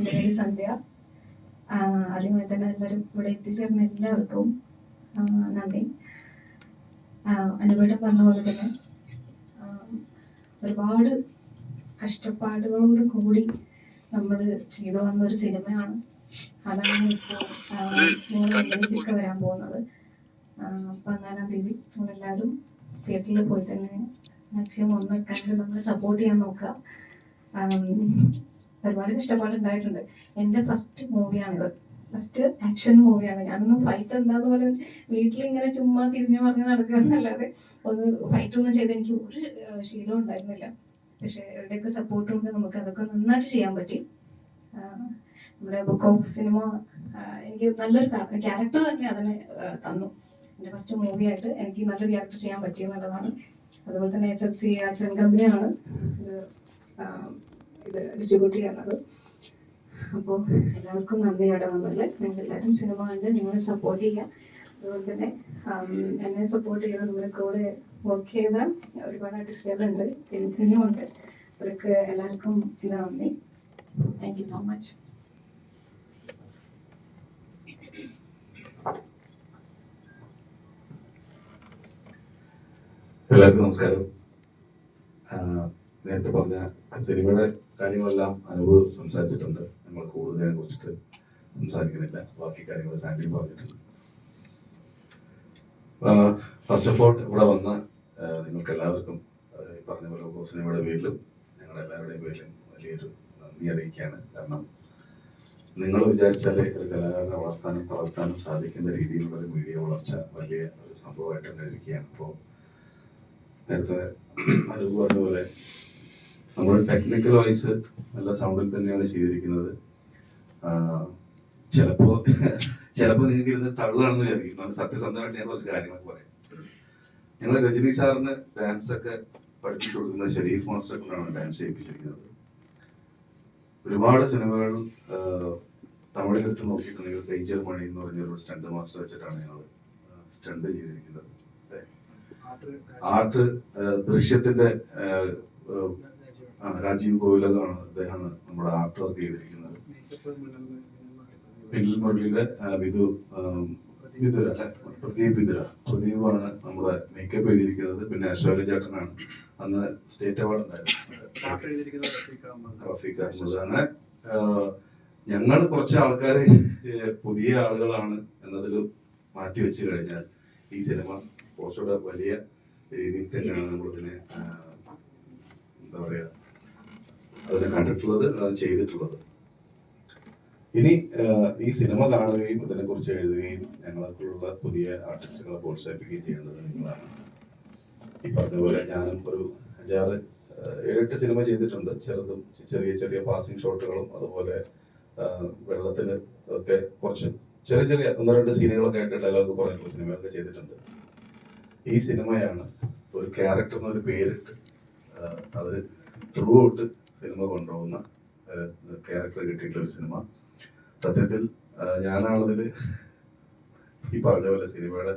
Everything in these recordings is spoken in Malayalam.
എന്റെ പേര് സന്ധ്യ. ആദ്യമായി തന്നെ എല്ലാവരും ഇവിടെ എത്തിച്ചേർന്ന എല്ലാവർക്കും നന്ദി. അനുപേട്ടൻ പറഞ്ഞ പോലെ തന്നെ ഒരുപാട് കഷ്ടപ്പാടുകളോട് കൂടി നമ്മൾ ചെയ്തു വന്ന ഒരു സിനിമയാണ്. അതാണ് ഇപ്പോൾ മുന്നിലേക്ക് വരാൻ പോകുന്നത്. പതിനാലാം തീയതി നമ്മളെല്ലാവരും തിയേറ്ററിൽ പോയി തന്നെ മാക്സിമം ഒന്ന് കണ്ട് നമ്മൾ സപ്പോർട്ട് ചെയ്യാൻ നോക്കുക. ഒരുപാട് കഷ്ടപ്പാടുണ്ടായിട്ടുണ്ട് എന്റെ ഫസ്റ്റ് മൂവിയാണിത് ഫസ്റ്റ് ആക്ഷൻ മൂവിയാണ് ഞാനൊന്നും ഫൈറ്റ് എന്താന്ന് പോലെ വീട്ടിൽ ഇങ്ങനെ ചുമ്മാ തിരിഞ്ഞു പറഞ്ഞ് നടക്കുക എന്നല്ലാതെ ഒന്ന് ഫൈറ്റ് ഒന്നും ചെയ്ത് എനിക്ക് ഒരു ശീലവും ഉണ്ടായിരുന്നില്ല. പക്ഷെ ഇവരുടെയൊക്കെ സപ്പോർട്ട് കൊണ്ട് നമുക്ക് അതൊക്കെ നന്നായിട്ട് ചെയ്യാൻ പറ്റി. നമ്മുടെ ബുക്ക് ഓഫ് സിനിമ എനിക്ക് നല്ലൊരു ക്യാരക്ടർ തന്നെ അതിന് തന്നു. എന്റെ ഫസ്റ്റ് മൂവി ആയിട്ട് എനിക്ക് നല്ലൊരു ക്യാരക്ടർ ചെയ്യാൻ പറ്റിയെന്നുള്ളതാണ് അതുപോലെ തന്നെ എസ് എഫ് സി ആർട്സ് കമ്പനിയാണ് ഇത് ഡിസ്ട്രിബ്യൂട്ട് ചെയ്യുന്നത് അപ്പോൾ എല്ലാവർക്കും നന്ദി അവിടെ ഞങ്ങൾ എല്ലാവരും സിനിമ കണ്ട് നിങ്ങളെ സപ്പോർട്ട് ചെയ്യുക അതുപോലെ തന്നെ എന്നെ സപ്പോർട്ട് ചെയ്ത് നമ്മുടെ കൂടെ വർക്ക് ചെയ്ത ഒരുപാട് ആർട്ടിസ്റ്റുകളുണ്ട് ഇനിയും ഉണ്ട്. അവർക്ക് എല്ലാവർക്കും നന്ദി. താങ്ക് യു സോ മച്ച് എല്ലാവർക്കും നമസ്കാരം. നേരത്തെ പറഞ്ഞ സിനിമയുടെ കാര്യങ്ങളെല്ലാം അനുഭവം സംസാരിച്ചിട്ടുണ്ട്. നമ്മൾ കൂടുതലിനെ കുറിച്ചിട്ട് സംസാരിക്കുന്നില്ല. ബാക്കി കാര്യങ്ങൾ സാൻഡി പറഞ്ഞിട്ടുണ്ട്. ഫസ്റ്റ് ഓഫ് ഓൾ ഇവിടെ വന്ന നിങ്ങൾക്ക് എല്ലാവർക്കും ഈ പറഞ്ഞ പോലെ ഹോസിനിയുടെ പേരിലും ഞങ്ങളുടെ എല്ലാവരുടെയും പേരിലും വലിയൊരു നന്ദി അറിയിക്കുകയാണ്. കാരണം നിങ്ങൾ വിചാരിച്ചാലേ ഒരു കലാകാരനെ വളർത്താനും വളർത്താനും സാധിക്കുന്ന രീതിയിലുള്ള ഒരു മീഡിയ വളർച്ച വലിയ ഒരു സംഭവമായിട്ട് തന്നെ ഇരിക്കുകയാണ് അപ്പോൾ നേരത്തെ അനൂപ് പറഞ്ഞ പോലെ നമ്മൾ ടെക്നിക്കൽ വൈസ് നല്ല സൗണ്ടിൽ തന്നെയാണ് ചെയ്തിരിക്കുന്നത്. ചിലപ്പോ ചിലപ്പോ നിങ്ങൾക്ക് ഇരുന്ന് തള്ളാണെന്ന് വിചാരിക്കും. സത്യസന്ധമായിട്ട് ഞാൻ കുറച്ച് കാര്യങ്ങൾ പറയാം. ഞങ്ങൾ രജനി സാറിന് ഡാൻസ് ഒക്കെ പഠിപ്പിച്ചു കൊടുക്കുന്ന ഷെരീഫ് മാസ്റ്റർ കൊണ്ടാണ് ഡാൻസ് ചെയ്യിപ്പിച്ചിരിക്കുന്നത്. ഒരുപാട് സിനിമകൾ തമിഴിലെടുത്ത് നോക്കിയിട്ടുണ്ടെങ്കിൽ ഡേഞ്ചർ മണി എന്ന് പറഞ്ഞൊരു സ്റ്റണ്ട് മാസ്റ്റർ വെച്ചിട്ടാണ് ഞങ്ങൾ സ്റ്റണ്ട് ചെയ്തിരിക്കുന്നത്. ആർട്ട് ദൃശ്യത്തിന്റെ ആ, രാജീവ് ഗോവിലകാണ് അദ്ദേഹമാണ് നമ്മുടെ ആർട്ട് വർക്ക് ചെയ്തിരിക്കുന്നത്. പിന്നിൽ മുരളിയുടെ വിധു വിതുര അല്ലെ? പ്രദീപ് വിതുര പ്രദീപാണ് നമ്മുടെ മേക്കപ്പ് എഴുതിയിരിക്കുന്നത്. പിന്നെ അശോക ചേട്ടനാണ്. അന്ന് സ്റ്റേറ്റ് അവാർഡ് ഉണ്ടായിരുന്നു. റഫീഖ് അഹമ്മദ്. അങ്ങനെ ഞങ്ങൾ കുറച്ച് ആൾക്കാരെ പുതിയ ആളുകളാണ് എന്നതിൽ മാറ്റി വെച്ച് കഴിഞ്ഞാൽ ഈ സിനിമ കുറച്ചുകൂടെ വലിയ രീതിയിൽ തന്നെയാണ് നമ്മളിതിനെ എന്താ പറയാ അതിനെ കണ്ടിട്ടുള്ളത് അത് ചെയ്തിട്ടുള്ളത്. ഇനി ഈ സിനിമ കാണുകയും ഇതിനെക്കുറിച്ച് എഴുതുകയും ഞങ്ങളെക്കുള്ള പുതിയ ആർട്ടിസ്റ്റുകളെ പ്രോത്സാഹിപ്പിക്കുകയും ചെയ്യേണ്ടത് നിങ്ങളാണ്. ഈ പറഞ്ഞ ഞാനും ഒരു അഞ്ചാറ് ഏഴെട്ട് സിനിമ ചെയ്തിട്ടുണ്ട്. ചെറുതും ചെറിയ ചെറിയ പാസിംഗ് ഷോട്ടുകളും അതുപോലെ വെള്ളത്തിന് ഒക്കെ കുറച്ച് ചെറിയ ചെറിയ ഒന്ന് രണ്ട് സീനുകളൊക്കെ ആയിട്ട് ഡയലോഗ് പറഞ്ഞിട്ടുള്ള സിനിമയൊക്കെ ചെയ്തിട്ടുണ്ട്. ഈ സിനിമയാണ് ഒരു ക്യാരക്ടറിന് ഒരു പേരിട്ട് അത് ത്രൂ ഔട്ട് സിനിമ കൊണ്ടുപോകുന്ന ക്യാരക്ടർ കിട്ടിയിട്ടുള്ള ഒരു സിനിമ. സത്യത്തിൽ ഞാനാണതിൽ ഈ പറഞ്ഞ പോലെ സിനിമയുടെ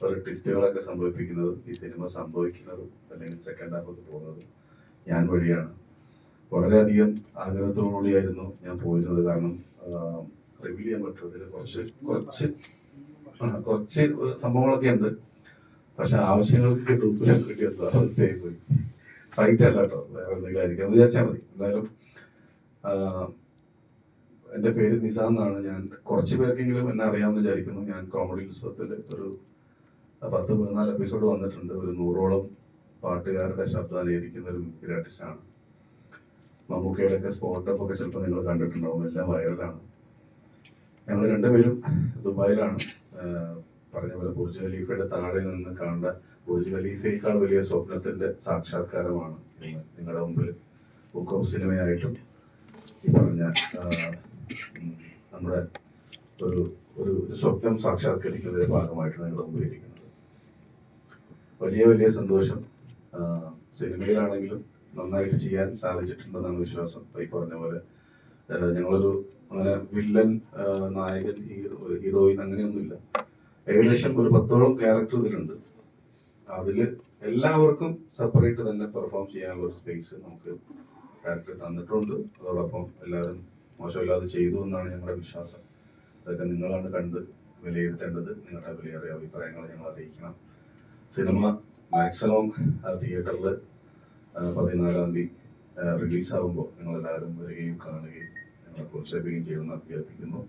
ഒരു ട്വിസ്റ്റുകളൊക്കെ സംഭവിപ്പിക്കുന്നത് ഈ സിനിമ സംഭവിക്കുന്നതും അല്ലെങ്കിൽ സെക്കൻഡ് ഹാഫൊക്കെ പോകുന്നത് ഞാൻ വഴിയാണ്. വളരെയധികം ആഗ്രഹത്തോടുകൂടിയായിരുന്നു ഞാൻ പോയിരുന്നത്. കാരണം റിവീൽ ചെയ്യാൻ പറ്റും അതിൽ കുറച്ച് കുറച്ച് കുറച്ച് സംഭവങ്ങളൊക്കെ ഉണ്ട്. പക്ഷെ ആവശ്യങ്ങൾക്ക് ഡൂപ്പിലൊക്കെ കിട്ടിയ അവസ്ഥയായി പോയി ഫൈറ്റ് അല്ല കേട്ടോ വേറെ എന്തെങ്കിലും ആയിരിക്കും. എന്ന് വിചാരിച്ചാൽ മതി. എന്തായാലും എന്റെ പേര് നിസാം എന്നാണ് ഞാൻ കുറച്ച് പേർക്കെങ്കിലും എന്നെ അറിയാമെന്ന് വിചാരിക്കുന്നു. ഞാൻ കോമഡി ഉത്സവത്തിൽ ഒരു പത്ത് പതിനാല് എപ്പിസോഡ് വന്നിട്ടുണ്ട്. ഒരു നൂറോളം പാട്ടുകാരുടെ ശബ്ദം അനുകരിക്കുന്ന ഒരു മിമിക്രി ആർട്ടിസ്റ്റാണ് മമ്മൂക്കയുടെ ഒക്കെ സ്പോട്ടപ്പ് ഒക്കെ ചിലപ്പോൾ നിങ്ങൾ കണ്ടിട്ടുണ്ടാവും. എല്ലാം വൈറലാണ്. ഞങ്ങൾ രണ്ടുപേരും ദുബായിലാണ്. പറഞ്ഞ പോലെ ബുർജ് ഖലീഫയുടെ താഴെ നിന്ന് കാണേണ്ട ബുർജ് ഖലീഫയേക്കാൾ വലിയ സ്വപ്നത്തിന്റെ സാക്ഷാത്കാരമാണ് നിങ്ങളുടെ മുമ്പിൽ ബുക്ക് ഓഫ് സിനിമയായിട്ടും ഈ പറഞ്ഞ നമ്മുടെ ഒരു ഒരു സ്വപ്നം സാക്ഷാത്കരിക്കുന്നതിന്റെ ഭാഗമായിട്ട് നിങ്ങളുടെ മുമ്പിൽ ഇരിക്കുന്നത്. വലിയ വലിയ സന്തോഷം. സിനിമയിലാണെങ്കിലും നന്നായിട്ട് ചെയ്യാൻ സാധിച്ചിട്ടുണ്ടെന്നാണ് വിശ്വാസം. ഈ പറഞ്ഞ പോലെ ഞങ്ങളൊരു അങ്ങനെ വില്ലൻ നായകൻ ഹീറോ ഹീറോയിൻ അങ്ങനെയൊന്നുമില്ല. ഏകദേശം ഒരു പത്തോളം ക്യാരക്ടർ ഇതിലുണ്ട്. അതിൽ എല്ലാവർക്കും സെപ്പറേറ്റ് തന്നെ പെർഫോം ചെയ്യാനുള്ള ഒരു സ്പേസ് നമുക്ക് ക്യാരക്ടർ തന്നിട്ടുണ്ട്. അതോടൊപ്പം എല്ലാവരും മോശമില്ലാതെ ചെയ്തു എന്നാണ് ഞങ്ങളുടെ വിശ്വാസം. അതൊക്കെ നിങ്ങളാണ് കണ്ട് വിലയിരുത്തേണ്ടത്. നിങ്ങളുടെ വിലയേറിയ അഭിപ്രായങ്ങൾ ഞങ്ങൾ അറിയിക്കണം. സിനിമ മാക്സിമം തിയേറ്ററിൽ പതിനാലാം തീയതി റിലീസ് ആകുമ്പോൾ നിങ്ങളെല്ലാവരും വരികയും കാണുകയും ഞങ്ങളെ പ്രോത്സാഹിപ്പിക്കുകയും ചെയ്യുമെന്ന് അഭ്യർത്ഥിക്കുന്നു.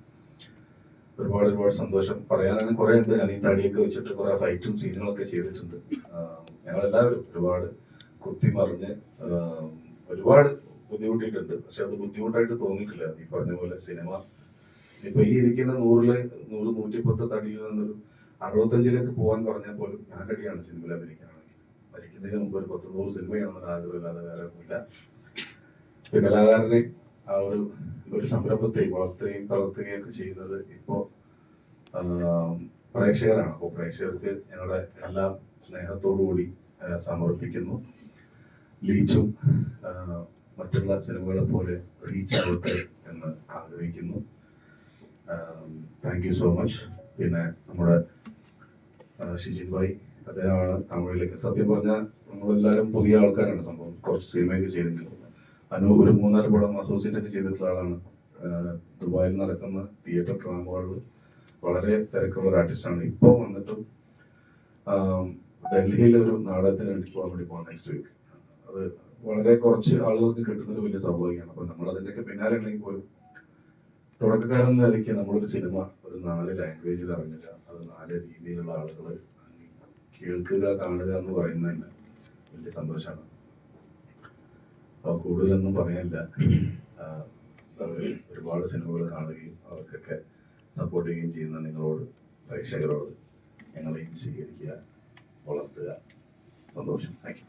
ഒരുപാട് ഒരുപാട് സന്തോഷം. പറയാനാണ് കുറെ ഉണ്ട്. ഞാൻ ഈ തടിയൊക്കെ വെച്ചിട്ട് കുറെ ഫൈറ്റും സീനുകളൊക്കെ ചെയ്തിട്ടുണ്ട്. ഞങ്ങളെല്ലാവരും ഒരുപാട് കുത്തി മറിഞ്ഞ് ഒരുപാട് ബുദ്ധിമുട്ടിയിട്ടുണ്ട്. പക്ഷെ അത് ബുദ്ധിമുട്ടായിട്ട് തോന്നിയിട്ടില്ല. ഈ പറഞ്ഞ പോലെ സിനിമ ഇപ്പൊ ഈ ഇരിക്കുന്ന നൂറിൽ നൂറ് നൂറ്റിപ്പത്ത് തടിയിൽ നിന്നൊരു അറുപത്തഞ്ചിലേക്ക് പോകാൻ പറഞ്ഞാൽ പോലും ഞാൻ കടിയാണ് സിനിമയിൽ അഭിനയിക്കാണെങ്കിൽ മരിക്കുന്നതിന് മുമ്പ് ഒരു പത്ത് നൂറ് സിനിമയാണെന്നൊരു ആഗ്രഹമില്ലാതെ വേറെ ഒന്നുമില്ല. കലാകാരനെ ആ ഒരു ഒരു സംരംഭത്തെ വളർത്തുകയും തളർത്തുകയും ഒക്കെ ചെയ്യുന്നത് ഇപ്പോ പ്രേക്ഷകരാണ്. അപ്പോൾ പ്രേക്ഷകർക്ക് ഞങ്ങളുടെ എല്ലാം സ്നേഹത്തോടു കൂടി സമർപ്പിക്കുന്നു. ലീച്ചും മറ്റുള്ള സിനിമകളെ പോലെ റീച്ച് ആവട്ടെ എന്ന് ആഗ്രഹിക്കുന്നു. താങ്ക് യു സോ മച്ച് പിന്നെ നമ്മുടെ ഷിജിത് ഭായ് അദ്ദേഹമാണ് തമിഴിലേക്ക്. സത്യം പറഞ്ഞാൽ നമ്മളെല്ലാവരും പുതിയ ആൾക്കാരാണ്. സംഭവം കുറച്ച് സിനിമയൊക്കെ ചെയ്തെങ്കിലും അനു ഒരു മൂന്നാൽ പടം അസോസിയേറ്റ് ഒക്കെ ചെയ്തിട്ടുള്ള ആളാണ്. ദുബായിൽ നടക്കുന്ന തിയേറ്റർ ഡ്രാമകളിൽ വളരെ തിരക്കുള്ള ഒരു ആർട്ടിസ്റ്റാണ് ഇപ്പോൾ വന്നിട്ടും ഡൽഹിയിൽ ഒരു നാടകത്തിന് വേണ്ടി പോകാൻ വേണ്ടി പോകാം നെക്സ്റ്റ് വീക്ക് അത് വളരെ കുറച്ച് ആളുകൾക്ക് കിട്ടുന്നൊരു വലിയ സൗഭാഗ്യമാണ് അപ്പൊ നമ്മൾ അതിന്റെയൊക്കെ പിന്നാലെ ഉണ്ടെങ്കിൽ പോലും തുടക്കക്കാരൻ നിലയ്ക്ക് നമ്മളൊരു സിനിമ ഒരു നാല് ലാംഗ്വേജിൽ അറിഞ്ഞില്ല. അത് നാല് രീതിയിലുള്ള ആളുകൾ കേൾക്കുക കാണുക എന്ന് പറയുന്നത് തന്നെ വലിയ സന്തോഷമാണ്. കൂടുതലൊന്നും പറയാനില്ല. ഒരുപാട് സിനിമകൾ കാണുകയും അവർക്കൊക്കെ സപ്പോർട്ട് ചെയ്യുകയും ചെയ്യുന്ന നിങ്ങളോട് പ്രേക്ഷകരോട് ഞങ്ങളെയും സ്വീകരിക്കുക വളർത്തുക. സന്തോഷം. താങ്ക് യു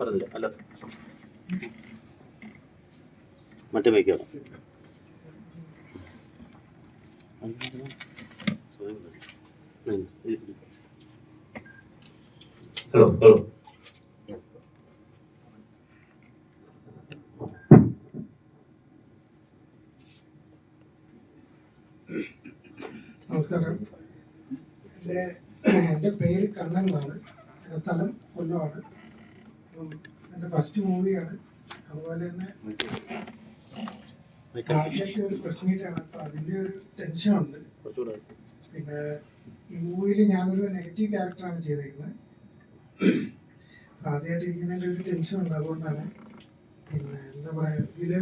പറഞ്ഞില്ല അല്ല മറ്റേ വയ്ക്കാം ഹലോ ഹലോ. നമസ്കാരം. എന്റെ എന്റെ പേര് കണ്ണൻ എന്നാണ് എന്റെ സ്ഥലം കൊല്ലമാണ്. അപ്പം എന്റെ ഫസ്റ്റ് മൂവിയാണ് അതുപോലെ തന്നെ ആദ്യത്തെ ഒരു പ്രസ് മീറ്റാണ് ഒരു ടെൻഷനുണ്ട്. കുറച്ചുകൂടെ. പിന്നെ ഈ മൂവിയിൽ ഞാനൊരു നെഗറ്റീവ് ക്യാരക്ടറാണ് ചെയ്തിരിക്കുന്നത്. ആദ്യമായിട്ട് ഇരിക്കുന്നതിന്റെ ഒരു ടെൻഷൻ ഉണ്ട് അതുകൊണ്ടാണ്. പിന്നെ എന്താ പറയുക ഇതിൽ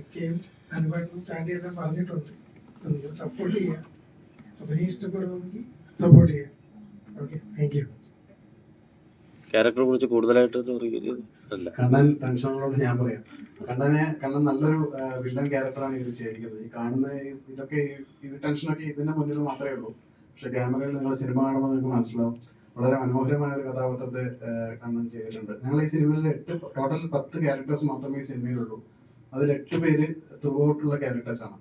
ഇക്കയും അനുപാട്ടും ചാൻഡി എല്ലാം പറഞ്ഞിട്ടുണ്ട് അപ്പം നിങ്ങൾ സപ്പോർട്ട് ചെയ്യുക അഭിനയം ഇഷ്ടപ്പെടുമെങ്കിൽ സപ്പോർട്ട് ചെയ്യുക ഓക്കെ താങ്ക് യു ക്യാരക്ടറെ കുറിച്ച് കൂടുതലായിട്ട് കണ്ണൻ ടെൻഷനുള്ളോട് ഞാൻ പറയാം. കണ്ണനെ കണ്ണൻ നല്ലൊരു വില്ലൻ ക്യാരക്ടറാണ് ഇത് ചെയ്തിരിക്കുന്നത്. ഈ കാണുന്ന ഇതൊക്കെ ഈ- ടെൻഷനൊക്കെ ഇതിന്റെ മുന്നിൽ മാത്രമേ ഉള്ളൂ. പക്ഷെ ക്യാമറയിൽ നിങ്ങൾ സിനിമ കാണുമ്പോൾ നിങ്ങൾക്ക് മനസ്സിലാവും. വളരെ മനോഹരമായ ഒരു കഥാപാത്രത്തെ കണ്ണൻ ചെയ്തിട്ടുണ്ട്. ഞങ്ങൾ ഈ സിനിമയിൽ എട്ട് ടോട്ടൽ പത്ത് ക്യാരക്ടേഴ്സ് മാത്രമേ ഈ സിനിമയിലുള്ളൂ അതിൽ എട്ട് പേര് ത്രൂ ഔട്ടുള്ള ക്യാരക്ടേഴ്സ് ആണ്.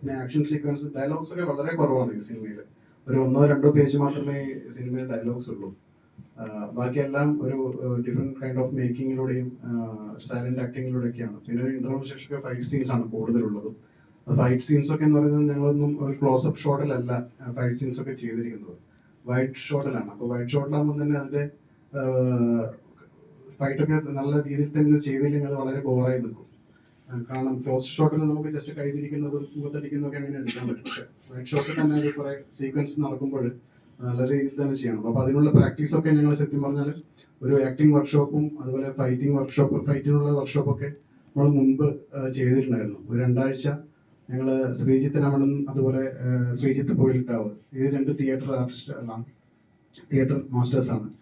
പിന്നെ ആക്ഷൻ സീക്വൻസ് ഡയലോഗ്സ് ഒക്കെ വളരെ കുറവാണ് ഈ സിനിമയിൽ ഒരു ഒന്നോ രണ്ടോ പേജ് മാത്രമേ സിനിമയിൽ ഡയലോഗ്സ് ഉള്ളൂ. ബാക്കിയെല്ലാം ഒരു ഡിഫറെന്റ് കൈൻഡ് ഓഫ് മേക്കിങ്ങിലൂടെയും സൈലന്റ് ആക്ടിങ്ങിലൂടെയൊക്കെയാണ് പിന്നെ ഒരു ഇന്റർവ്യൂ ശേഷമൊക്കെ ഫൈറ്റ് സീൻസ് ആണ് കൂടുതലുള്ളത്. ഫൈറ്റ് സീൻസ് ഒക്കെ എന്ന് പറയുന്നത് ഞങ്ങളൊന്നും ഒരു ക്ലോസ് അപ്പ് ഷോട്ടിലല്ല ഫൈറ്റ് സീൻസ് ഒക്കെ ചെയ്തിരിക്കുന്നത്. വൈഡ് ഷോട്ടിലാണ് അപ്പോൾ വൈഡ് ഷോട്ടിലാകുമ്പോൾ തന്നെ അതിന്റെ ഫൈറ്റ് ഒക്കെ നല്ല രീതിയിൽ തന്നെ ചെയ്തില്ലെങ്കിൽ വളരെ ബോറായി നിൽക്കും. കാരണം ക്ലോസ് ഷോട്ടിൽ നമുക്ക് ജസ്റ്റ് കൈതിരിക്കുന്നതും മുഖത്തടിക്കുന്നതൊക്കെ അങ്ങനെ എടുക്കാൻ പറ്റും വൈഡ് ഷോട്ടിൽ തന്നെ അത് കുറെ സീക്വൻസ് നടക്കുമ്പോൾ നല്ല രീതിയിൽ തന്നെ ചെയ്യണം. അപ്പൊ അതിനുള്ള പ്രാക്ടീസ് ഒക്കെ ഞങ്ങൾ സത്യം പറഞ്ഞാൽ ഒരു ആക്ടിംഗ് വർക്ക്ഷോപ്പും അതുപോലെ ഫൈറ്റിംഗ് വർക്ക്ഷോപ്പ് ഫൈറ്റിനുള്ള വർക്ക്ഷോപ്പൊക്കെ നമ്മൾ മുൻപ് ചെയ്തിട്ടുണ്ടായിരുന്നു. ഒരു രണ്ടാഴ്ച ഞങ്ങൾ ശ്രീജിത്ത് രമണൻ അതുപോലെ ശ്രീജിത്ത് പോയിൽക്കാവ് ഇത് രണ്ട് തിയേറ്റർ ആർട്ടിസ്റ്റുകളാണ് തിയേറ്റർ മാസ്റ്റേഴ്സാണ് ആണ്.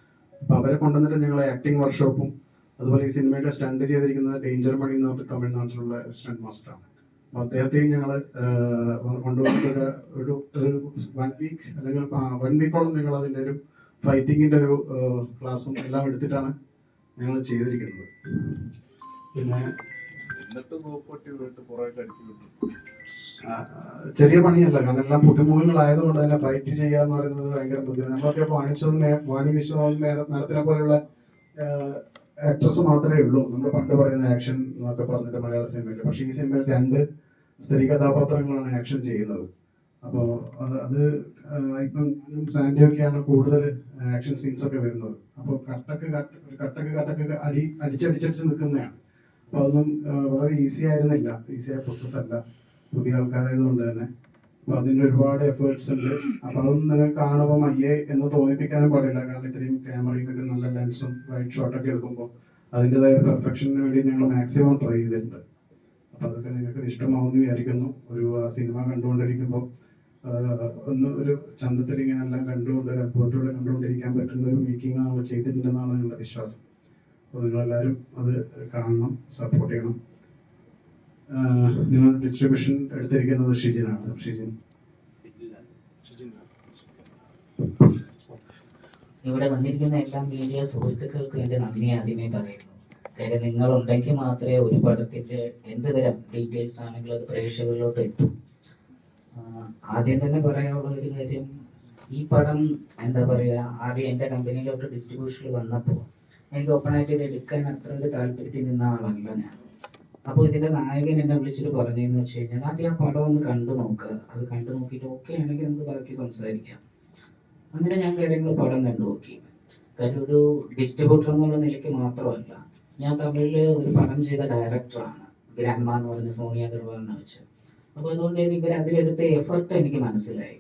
അപ്പൊ അവരെ കൊണ്ടുവന്നിട്ട് ഞങ്ങൾ ആക്ടിംഗ് വർക്ക്ഷോപ്പും അതുപോലെ ഈ സിനിമയുടെ സ്റ്റണ്ട് ചെയ്തിരിക്കുന്നത് ഡേഞ്ചർ മണി എന്ന് പറഞ്ഞിട്ട് തമിഴ്നാട്ടിലുള്ള സ്റ്റണ്ട് മാസ്റ്ററാണ് അദ്ദേഹത്തെയും ഞങ്ങൾ കൊണ്ടുവന്നിട്ട് ഒരു- ഒരു വൺ വീക്ക് അല്ലെങ്കിൽ വൺ വീക്കോളം ഞങ്ങൾ അതിന്റെ ഒരു ഫൈറ്റിങ്ങിന്റെ ഒരു ക്ലാസ്സും എല്ലാം എടുത്തിട്ടാണ് ഞങ്ങൾ ചെയ്തിരിക്കുന്നത്. പിന്നെ ചെറിയ പണിയല്ല കാരണം എല്ലാം പുതുമുഖങ്ങളായതുകൊണ്ട് തന്നെ ഫൈറ്റ് ചെയ്യുക എന്ന് പറയുന്നത് ഭയങ്കര ബുദ്ധിമുട്ട് നമ്മളൊക്കെ വാണിജ്യ വാണി വിശ്വനാഥൻ മാഡത്തിനെ പോലെയുള്ള ആക്ട്രസ് മാത്രമേ ഉള്ളൂ. നമ്മൾ പണ്ട് പറയുന്ന ആക്ഷൻ എന്നൊക്കെ പറഞ്ഞിട്ട് മലയാള സിനിമയിൽ. പക്ഷേ ഈ സിനിമയിൽ രണ്ട് സ്ത്രീ കഥാപാത്രങ്ങളാണ് ആക്ഷൻ ചെയ്യുന്നത്. അപ്പോൾ അത് അത് ഇപ്പം സാൻഡിയൊക്കെയാണ് കൂടുതൽ ആക്ഷൻ സീൻസ് ഒക്കെ വരുന്നത്. അപ്പോൾ കട്ടക്ക് കട്ട് കട്ടക്ക് കട്ടക്ക് അടി അടിച്ചടിച്ചടിച്ച് നിൽക്കുന്നതാണ്. അപ്പോൾ അതൊന്നും വളരെ ഈസി ആയിരുന്നില്ല. ഈസിയായ ആയ പ്രോസസ് അല്ല. പുതിയ ആൾക്കാരായതുകൊണ്ട് തന്നെ. അപ്പൊ അതിന് ഒരുപാട് എഫേർട്സ് ഉണ്ട്. അപ്പൊ അതൊന്നും നിങ്ങൾ കാണുമ്പോൾ അയ്യേ എന്ന് തോന്നിപ്പിക്കാനും പാടില്ല. കാരണം ഇത്രയും ക്യാമറയും ഒക്കെ നല്ല ലെൻസും റൈറ്റ് ഷോട്ട് ഒക്കെ എടുക്കുമ്പോൾ അതിന്റെതായ പെർഫെക്ഷന് വേണ്ടി ഞങ്ങൾ മാക്സിമം ട്രൈ ചെയ്തിട്ടുണ്ട്. അപ്പൊ അതൊക്കെ നിങ്ങൾക്ക് ഇഷ്ടമാവുമെന്ന് വിചാരിക്കുന്നു. ഒരു സിനിമ കണ്ടുകൊണ്ടിരിക്കുമ്പോൾ ഒന്ന് ഒരു ചന്തത്തിൽ ഇങ്ങനെ എല്ലാം കണ്ടുകൊണ്ട് ഒരു അത്ഭുതത്തോടെ കണ്ടുകൊണ്ടിരിക്കാൻ പറ്റുന്ന ഒരു മേക്കിംഗ് നമ്മൾ ചെയ്തിട്ടുണ്ടെന്നാണ് ഞങ്ങളുടെ വിശ്വാസം. അപ്പോൾ നിങ്ങളെല്ലാവരും അത് കാണണം സപ്പോർട്ട് ചെയ്യണം. നിങ്ങൾ ഡിസ്ട്രിബ്യൂഷൻ എടുത്തിരിക്കുന്നത് ഷിജിനാണ്. ഷിജിൻ. ഇവിടെ വന്നിരിക്കുന്ന എല്ലാ മീഡിയ സുഹൃത്തുക്കൾക്കും എന്റെ നന്ദി ആദ്യമേ പറയുന്നു. കാര്യം നിങ്ങൾ ഉണ്ടെങ്കിൽ മാത്രമേ ഒരു പടത്തിന്റെ എന്ത് തരം ഡീറ്റെയിൽസ് ആണെങ്കിലും അത് പ്രേക്ഷകരിലോട്ട് എത്തും. ആദ്യം തന്നെ പറയാനുള്ള ഒരു കാര്യം ഈ പടം എന്താ പറയുക ആദ്യം എന്റെ കമ്പനിയിലോട്ട് ഡിസ്ട്രിബ്യൂഷനിൽ വന്നപ്പോൾ എനിക്ക് ഓപ്പണായിട്ട് ഇത് എടുക്കാൻ അത്ര ഒരു താല്പര്യത്തിൽ നിന്ന ആളല്ല ഞാൻ. അപ്പോൾ ഇതിന്റെ നായകൻ എന്നെ വിളിച്ചിട്ട് പറഞ്ഞതെന്ന് വെച്ച് കഴിഞ്ഞാൽ ആദ്യം ആ പടം ഒന്ന് കണ്ടു നോക്കുക അത് കണ്ടു നോക്കിയിട്ട് ഓക്കെ ആണെങ്കിൽ നമുക്ക് ബാക്കി സംസാരിക്കാം. അങ്ങനെ ഞാൻ കാര്യങ്ങൾ പടം കണ്ടു നോക്കി. കാര്യം ഒരു ഡിസ്ട്രിബ്യൂട്ടർ എന്നുള്ള നിലയ്ക്ക് മാത്രമല്ല ഞാൻ തമിഴിൽ ഒരു പടം ചെയ്ത ഡയറക്ടറാണ് ഗ്രാൻഡ്മ എന്ന് പറഞ്ഞ സോണിയ അഗർവാളിനെ വെച്ച്. അപ്പോൾ അതുകൊണ്ട് തന്നെ ഇവർ അതിലെടുത്ത എഫർട്ട് എനിക്ക് മനസ്സിലായി.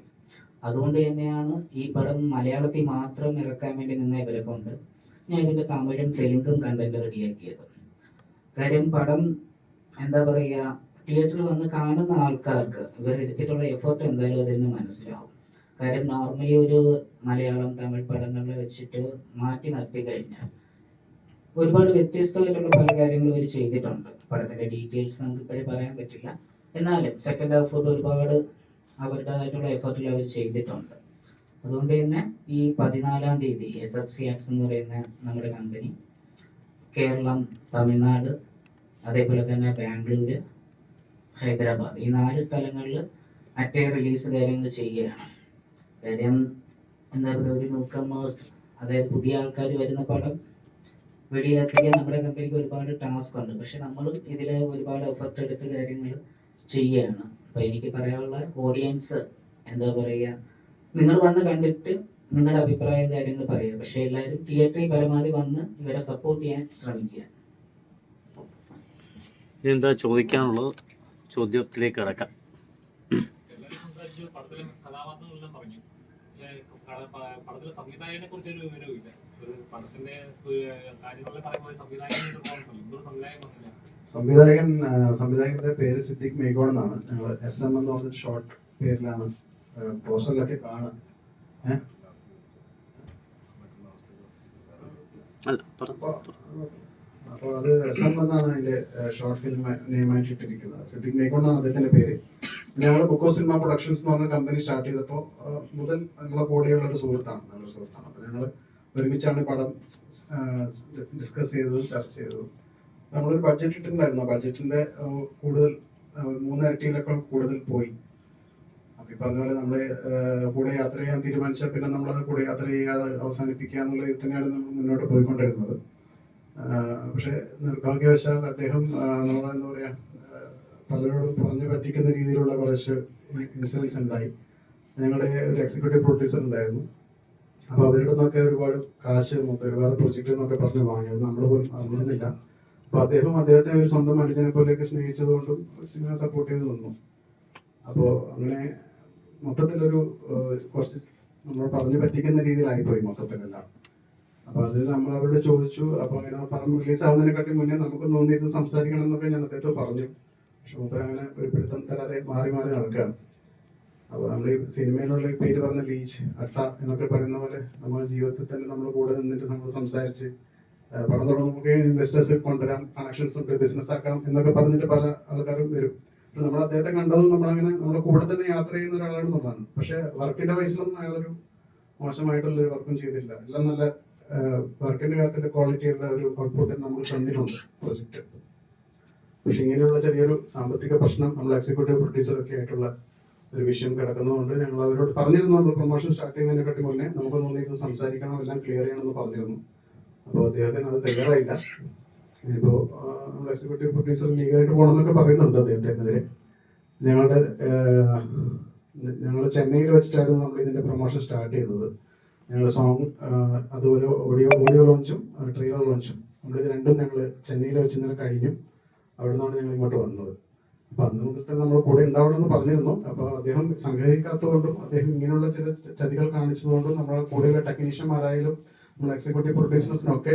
അതുകൊണ്ട് തന്നെയാണ് ഈ പടം മലയാളത്തിൽ മാത്രം ഇറക്കാൻ വേണ്ടി നിന്ന ഇവരെ കൊണ്ട് ഞാൻ ഇതിന്റെ തമിഴും തെലുങ്കും കണ്ടന്റ് റെഡിയാക്കിയത് കാര്യം പടം എന്താ പറയുക തിയേറ്ററിൽ വന്ന് കാണുന്ന ആൾക്കാർക്ക് ഇവർ എടുത്തിട്ടുള്ള എഫേർട്ട് എന്തായാലും അതിൽ നിന്ന് മനസ്സിലാവും. കാര്യം നോർമലി ഒരു മലയാളം തമിഴ് പടങ്ങളെ വെച്ചിട്ട് മാറ്റി നിർത്തി കഴിഞ്ഞാൽ ഒരുപാട് വ്യത്യസ്തമായിട്ടുള്ള പല കാര്യങ്ങളും ഇവർ ചെയ്തിട്ടുണ്ട്. പടത്തിന്റെ ഡീറ്റെയിൽസ് നമുക്ക് ഇപ്പോഴും പറയാൻ പറ്റില്ല. എന്നാലും സെക്കൻഡ് ഹാഫോട്ട് ഒരുപാട് അവരുടേതായിട്ടുള്ള എഫേർട്ടിൽ അവർ ചെയ്തിട്ടുണ്ട്. അതുകൊണ്ട് തന്നെ ഈ പതിനാലാം തീയതി എസ് എഫ് സി ആക്സ് എന്ന് പറയുന്ന നമ്മുടെ കമ്പനി കേരളം തമിഴ്നാട് അതേപോലെ തന്നെ ബാംഗ്ലൂര് ഹൈദരാബാദ് ഈ നാല് സ്ഥലങ്ങളിൽ അറ്റേ റിലീസ് കാര്യങ്ങൾ ചെയ്യുകയാണ്. കാര്യം എന്താ പറയുക ഒരു ന്യൂ അതായത് പുതിയ ആൾക്കാർ വരുന്ന പടം വെളിയിലെത്തിക്കാൻ നമ്മുടെ കമ്പനിക്ക് ഒരുപാട് ടാസ്ക് ഉണ്ട്. പക്ഷെ നമ്മൾ ഇതിൽ ഒരുപാട് എഫർട്ട് എടുത്ത് കാര്യങ്ങൾ ചെയ്യുകയാണ്. അപ്പൊ എനിക്ക് പറയാനുള്ള ഓഡിയൻസ് എന്താ പറയുക നിങ്ങൾ വന്ന് കണ്ടിട്ട് നിങ്ങളുടെ അഭിപ്രായം കാര്യങ്ങൾ പറയുക. പക്ഷെ എല്ലാവരും തിയേറ്ററിൽ പരമാവധി വന്ന് ഇവരെ സപ്പോർട്ട് ചെയ്യാൻ ശ്രമിക്കുക. എന്താ ചോദിക്കാനുള്ളത്? ചോദ്യത്തിലേക്ക് കിടക്കാം. പടത്തിലെ സംവിധായകനെ കുറിച്ച് ഒരു വിവരവുമില്ല ഒരു പടത്തിന്റെ ഏഹ്, കാര്യങ്ങളെല്ലാം പറയുമ്പോൾ സംവിധായകൻ സംവിധായകൻ സംവിധായകൻ സംവിധായകന്റെ പേര് സിദ്ദിഖ് മേഘോൺ എന്നാണ്. ഞങ്ങൾ എസ് എം എന്ന് പറഞ്ഞ ഷോർട്ട് പേരിലാണ് പോസ്റ്ററിലൊക്കെ കാണുക ഏഹ് അല്ല പറ അപ്പൊ അപ്പൊ അത് എസ് എം എന്നാണ് അതിന്റെ ഷോർട്ട് ഫിലിം നെയിമായിട്ട് ഇട്ടിരിക്കുന്നത്. സിദ്ദിഖ് എന്നാണ് അദ്ദേഹത്തിന്റെ പേര്. ഞങ്ങൾ ബുക്കോ സിനിമ പ്രൊഡക്ഷൻസ് എന്ന് പറഞ്ഞ കമ്പനി സ്റ്റാർട്ട് ചെയ്തപ്പോൾ മുതൽ നമ്മളെ കൂടെയുള്ള ഒരു സുഹൃത്താണ് നല്ലൊരു സുഹൃത്താണ്. അപ്പൊ ഞങ്ങൾ ഒരുമിച്ചാണ് പടം ഡിസ്കസ് ചെയ്തതും ചർച്ച ചെയ്തതും. നമ്മളൊരു ബഡ്ജറ്റ് ഇട്ടിട്ടുണ്ടായിരുന്നു. ബഡ്ജറ്റിന്റെ കൂടുതൽ മൂന്നിരട്ടിയിലൊക്കെ കൂടുതൽ പോയി. അപ്പൊ ഈ പറഞ്ഞ പോലെ നമ്മൾ കൂടെ യാത്ര ചെയ്യാൻ തീരുമാനിച്ചാൽ പിന്നെ നമ്മളത് കൂടെ യാത്ര ചെയ്യാതെ അവസാനിപ്പിക്കുക എന്നുള്ള തന്നെയാണ് നമ്മൾ മുന്നോട്ട് പോയിക്കൊണ്ടിരുന്നത്. പക്ഷെ നിർഭാഗ്യവശാൽ അദ്ദേഹം നമ്മളെ എന്താ പറയാ പലരോടും പറഞ്ഞു പറ്റിക്കുന്ന രീതിയിലുള്ള കുറച്ച് ഇൻസിഡൻസ് ഉണ്ടായി. ഞങ്ങളുടെ ഒരു എക്സിക്യൂട്ടീവ് പ്രൊഡ്യൂസർ ഉണ്ടായിരുന്നു. അപ്പോൾ അവരുടെ നിന്നൊക്കെ ഒരുപാട് കാശ് ഒരുപാട് പ്രൊജക്റ്റ് എന്നൊക്കെ പറഞ്ഞ് വാങ്ങിയത് നമ്മൾ പോലും അറിഞ്ഞിരുന്നില്ല. അപ്പൊ അദ്ദേഹം അദ്ദേഹത്തെ ഒരു സ്വന്തം മനുഷ്യനെ പോലെയൊക്കെ സ്നേഹിച്ചതുകൊണ്ടും സിനിമ സപ്പോർട്ട് ചെയ്ത് നിന്നു. അപ്പോ അങ്ങനെ മൊത്തത്തിലൊരു കുറച്ച് നമ്മൾ പറഞ്ഞു പറ്റിക്കുന്ന രീതിയിലായിപ്പോയി മൊത്തത്തിലെല്ലാം. അപ്പൊ അത് നമ്മൾ അവരോട് ചോദിച്ചു. അപ്പൊ അങ്ങനെ പറഞ്ഞു റിലീസ് ആവുന്നതിനെക്കാട്ടി മുന്നേ നമുക്ക് തോന്നിയിരുന്ന് സംസാരിക്കണം എന്നൊക്കെ ഞാൻ അദ്ദേഹത്തെ പറഞ്ഞു. പക്ഷെ മൂപ്പർ അങ്ങനെ ഒരു പിടുത്തം തരാതെ മാറി മാറി നടക്കുകയാണ് അപ്പൊ നമ്മൾ ഈ സിനിമയിലുള്ള പേര് പറഞ്ഞ ലീച്ച് അട്ട എന്നൊക്കെ പറയുന്ന പോലെ നമ്മുടെ ജീവിതത്തിൽ തന്നെ നമ്മൾ കൂടെ നിന്നിട്ട് നമ്മൾ സംസാരിച്ച് പടം തുടങ്ങുമ്പോൾ ഇൻവെസ്റ്റേഴ്സ് കൊണ്ടുവരാം കണക്ഷൻസ് ഉണ്ട് ബിസിനസ് ആക്കാം എന്നൊക്കെ പറഞ്ഞിട്ട് പല ആൾക്കാരും വരും. നമ്മൾ അദ്ദേഹത്തെ കണ്ടതും നമ്മളങ്ങനെ നമ്മുടെ കൂടെ തന്നെ യാത്ര ചെയ്യുന്ന ഒരാളാണെന്നുള്ളതാണ്. പക്ഷെ വർക്കിന്റെ വയസ്സിലൊന്നും അയാളൊരു മോശമായിട്ടുള്ള ഒരു വർക്കും ചെയ്തില്ല എല്ലാം നല്ല വർക്കിന്റെ കാര്യത്തിൽ ക്വാളിറ്റി ഉള്ള ഒരു ഔട്ട്പുട്ട് നമ്മൾ തന്നിട്ടുണ്ട് പ്രൊജക്ട് പക്ഷെ ഇങ്ങനെയുള്ള ചെറിയൊരു സാമ്പത്തിക പ്രശ്നം നമ്മൾ എക്സിക്യൂട്ടീവ് പ്രൊഡ്യൂസർ ഒക്കെ ആയിട്ടുള്ള ഒരു വിഷയം കിടക്കുന്നതുകൊണ്ട് ഞങ്ങൾ അവരോട് പറഞ്ഞിരുന്നു നമ്മൾ പ്രൊമോഷൻ സ്റ്റാർട്ട് ചെയ്യുന്നതിനെക്കാട്ടി മുന്നേ നമുക്ക് തോന്നിയിരുന്ന് സംസാരിക്കണം എല്ലാം ക്ലിയർ ചെയ്യണമെന്ന് പറഞ്ഞിരുന്നു. അപ്പോൾ അദ്ദേഹത്തിന് അത് തയ്യാറായില്ല. ഇപ്പോൾ നമ്മൾ എക്സിക്യൂട്ടീവ് പ്രൊഡ്യൂസർ ലീഗായിട്ട് പോകണമെന്നൊക്കെ പറയുന്നുണ്ട് അദ്ദേഹത്തിനെതിരെ. ഞങ്ങളുടെ ഞങ്ങൾ ചെന്നൈയിൽ വെച്ചിട്ടായിരുന്നു നമ്മൾ ഇതിന്റെ പ്രൊമോഷൻ സ്റ്റാർട്ട് ചെയ്തത്. ഞങ്ങൾ സോങ് അതുപോലെ ഓഡിയോ ഓഡിയോ ലോഞ്ചും ട്രെയിലർ ലോഞ്ചും നമ്മളിത് രണ്ടും ഞങ്ങൾ ചെന്നൈയിൽ വെച്ച് ഇന്നലെ കഴിഞ്ഞു. അവിടെ നിന്നാണ് ഞങ്ങൾ ഇങ്ങോട്ട് വന്നത്. അപ്പോൾ അന്ന് മുതൽ നമ്മൾ കൂടെ ഉണ്ടാവണമെന്ന് പറഞ്ഞിരുന്നു. അപ്പോൾ അദ്ദേഹം സഹകരിക്കാത്തതുകൊണ്ടും അദ്ദേഹം ഇങ്ങനെയുള്ള ചില ചതികൾ കാണിച്ചതുകൊണ്ടും നമ്മുടെ കൂടെയുള്ള ടെക്നീഷ്യന്മാരായാലും നമ്മൾ എക്സിക്യൂട്ടീവ് പ്രൊഡ്യൂസേഴ്സിനൊക്കെ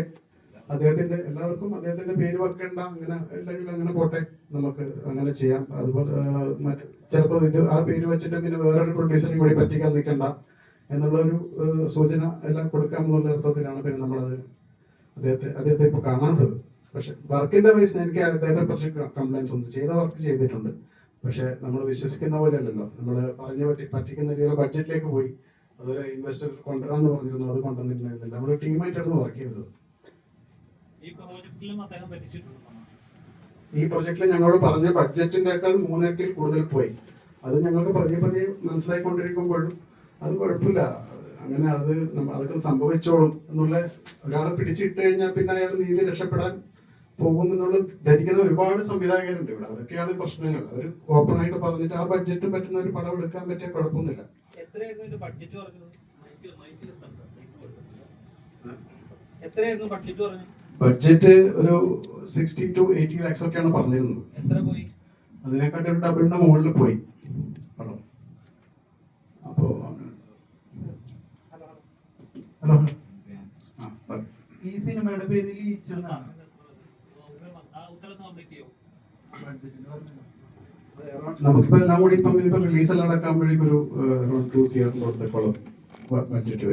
അദ്ദേഹത്തിന്റെ എല്ലാവർക്കും അദ്ദേഹത്തിന്റെ പേര് വെക്കേണ്ട അങ്ങനെ അല്ലെങ്കിൽ അങ്ങനെ പോട്ടെ നമുക്ക് അങ്ങനെ ചെയ്യാം. അതുപോലെ ചിലപ്പോൾ ഇത് ആ പേര് വെച്ചിട്ട് പിന്നെ വേറൊരു പ്രൊഡ്യൂസറിനും കൂടി പറ്റിക്കാൻ നിൽക്കണ്ട എന്നുള്ള ഒരു സൂചന എല്ലാം കൊടുക്കാം എന്നുള്ള അർത്ഥത്തിലാണ് പിന്നെ നമ്മളത് അദ്ദേഹത്തെ അദ്ദേഹത്തെ ഇപ്പൊ കാണാത്തത്. പക്ഷെ വർക്കിന്റെ വയസ്സിൽ എനിക്ക് അദ്ദേഹത്തെ കുറിച്ച് കംപ്ലൈൻസ് ഉണ്ട്. ചെയ്ത വർക്ക് ചെയ്തിട്ടുണ്ട്. പക്ഷെ നമ്മൾ വിശ്വസിക്കുന്ന പോലെ അല്ലല്ലോ. നമ്മൾ പറഞ്ഞു പറ്റി പറ്റിക്കുന്ന രീതിയിൽ ബഡ്ജറ്റിലേക്ക് പോയി. അതുപോലെ ഇൻവെസ്റ്റർ കൊണ്ടുവരാന്ന് പറഞ്ഞിരുന്നു. അത് കൊണ്ടുവന്നിട്ടുണ്ടായിരുന്നില്ല. നമ്മൾ ടീമായിട്ടായിരുന്നു വർക്ക് ചെയ്തത്. ഈ പ്രൊജക്ടിൽ പ്രൊജക്റ്റിൽ ഞങ്ങളോട് പറഞ്ഞ ബഡ്ജറ്റിനേക്കാൾ മൂന്നിരട്ടിയിൽ കൂടുതൽ പോയി. അത് ഞങ്ങൾക്ക് പതിയെ പതിയെ മനസ്സിലായിക്കൊണ്ടിരിക്കുമ്പോഴും അത് കുഴപ്പമില്ല. അങ്ങനെ അത് അതൊക്കെ സംഭവിച്ചോളും എന്നുള്ള ഒരാളെ പിടിച്ചിട്ട് കഴിഞ്ഞാൽ പിന്നെ അയാൾ നീതി രക്ഷപ്പെടാൻ പോകും എന്നുള്ളത് ധരിക്കുന്ന ഒരുപാട് സംവിധായകരുണ്ട് ഇവിടെ. അതൊക്കെയാണ് പ്രശ്നങ്ങൾ. അവർ ഓപ്പൺ ആയിട്ട് പറഞ്ഞിട്ട് ആ ബഡ്ജറ്റ് പറ്റുന്ന ഒരു പടം എടുക്കാൻ പറ്റിയ കുഴപ്പമൊന്നുമില്ല. ബഡ്ജറ്റ് ഒരു സിക്സ്റ്റി ടു എയ്റ്റി ലാക്സ് ഒക്കെയാണ് പറഞ്ഞിരുന്നത്. അതിനെക്കാട്ടി ഡബിളിന്റെ മുകളിൽ പോയി പടം അപ്പോ അങ്ങനെ. ഹലോ ആ, പറ. പറഞ്ഞത് നമുക്കിപ്പോ എല്ലാം കൂടി ഇപ്പം ഇനിയിപ്പോ റിലീസ് എല്ലാം അടക്കാകുമ്പോഴേക്കും ഒരു ടു കൊടുത്തേക്കോളും ബഡ്ജറ്റ്